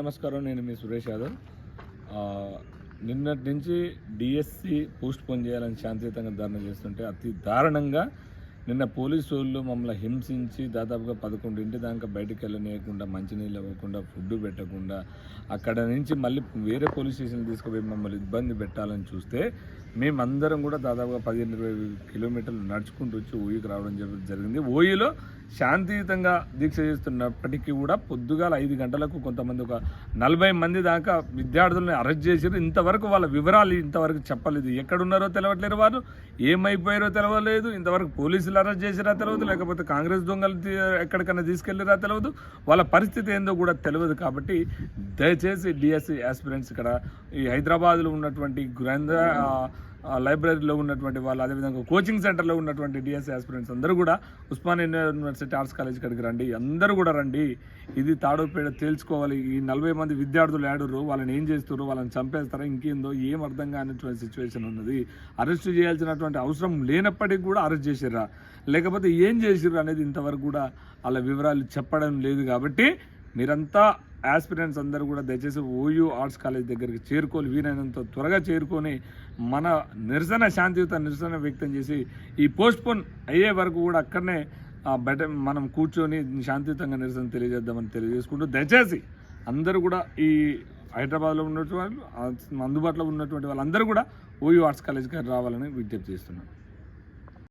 నమస్కారం నేను మీ సురేష్ యాదవ్. నిన్నటి నుంచి డిఎస్సి పోస్ట్ పోన్ చేయాలని శాంతియుతంగా ధర్నా చేస్తుంటే అతి దారుణంగా నిన్న పోలీసు వాళ్ళు మమ్మల్ని హింసించి దాదాపుగా పదకొండు ఇంటి దాకా బయటికి వెళ్ళనీయకుండా మంచినీళ్ళు ఇవ్వకుండా ఫుడ్ పెట్టకుండా అక్కడ నుంచి మళ్ళీ వేరే పోలీస్ స్టేషన్ తీసుకుపోయి మమ్మల్ని ఇబ్బంది పెట్టాలని చూస్తే మేమందరం కూడా దాదాపుగా పదిహేను ఇరవై కిలోమీటర్లు నడుచుకుంటూ వచ్చి ఓయికి రావడం జరిగింది. ఓయిలో శాంతియుతంగా దీక్ష చేస్తున్నప్పటికీ కూడా పొద్దుగాల ఐదు గంటలకు కొంతమంది ఒక నలభై మంది దాకా విద్యార్థులను అరెస్ట్ చేశారు. ఇంతవరకు వాళ్ళ వివరాలు ఇంతవరకు చెప్పలేదు. ఎక్కడున్నారో తెలవట్లేరు వారు ఏమైపోయారో తెలవలేదు ఇంతవరకు పోలీసులు అరెస్ట్ చేసిరా తెలియదు లేకపోతే కాంగ్రెస్ దొంగలు తీ- ఎక్కడికైనా తీసుకెళ్ళిరా తెలియదు వాళ్ళ పరిస్థితి ఏందో కూడా తెలియదు కాబట్టి దయచేసి డిఎస్సి ఆస్పిరెంట్స్ ఇక్కడ ఈ హైదరాబాద్లో ఉన్నటువంటి గ్రంథ లైబ్రరీలో ఉన్నటువంటి వాళ్ళు అదేవిధంగా కోచింగ్ సెంటర్లో ఉన్నటువంటి డిఎస్ఏ ఆస్పిరెంట్స్ అందరూ కూడా ఉస్మానియా యూనివర్సిటీ ఆర్ట్స్ కాలేజ్ కడికి రండి. అందరూ కూడా రండి. ఇది తాడోపేడ తేల్చుకోవాలి. ఈ నలభై మంది విద్యార్థులు ఆడరు వాళ్ళని ఏం చేస్తారు వాళ్ళని చంపేస్తారా? ఇంకేందో ఏం అర్థం కానిటువంటి సిచ్యువేషన్ ఉన్నది. అరెస్ట్ చేయాల్సినటువంటి అవసరం లేనప్పటికీ కూడా అరెస్ట్ చేసిర్రా? లేకపోతే ఏం చేసిర్రు అనేది ఇంతవరకు కూడా వాళ్ళ వివరాలు చెప్పడం లేదు కాబట్టి మీరంతా ఆస్పిరెంట్స్ అందరూ కూడా దయచేసి ఓయూ ఆర్ట్స్ కాలేజ్ దగ్గరికి చేరుకోవాలి. వీలైనంత త్వరగా చేరుకొని మన నిరసన శాంతియుత నిరసన వ్యక్తం చేసి ఈ పోస్ట్పోన్ అయ్యే వరకు కూడా అక్కడనే ఆ బెట మనం కూర్చొని శాంతియుతంగా నిరసన తెలియజేద్దామని తెలియజేసుకుంటూ దయచేసి అందరూ కూడా ఈ హైదరాబాద్లో ఉన్నటువంటి వాళ్ళు అందుబాటులో ఉన్నటువంటి వాళ్ళందరూ కూడా ఓయూ ఆర్ట్స్ కాలేజ్కి రావాలని విజ్ఞప్తి చేస్తున్నాను.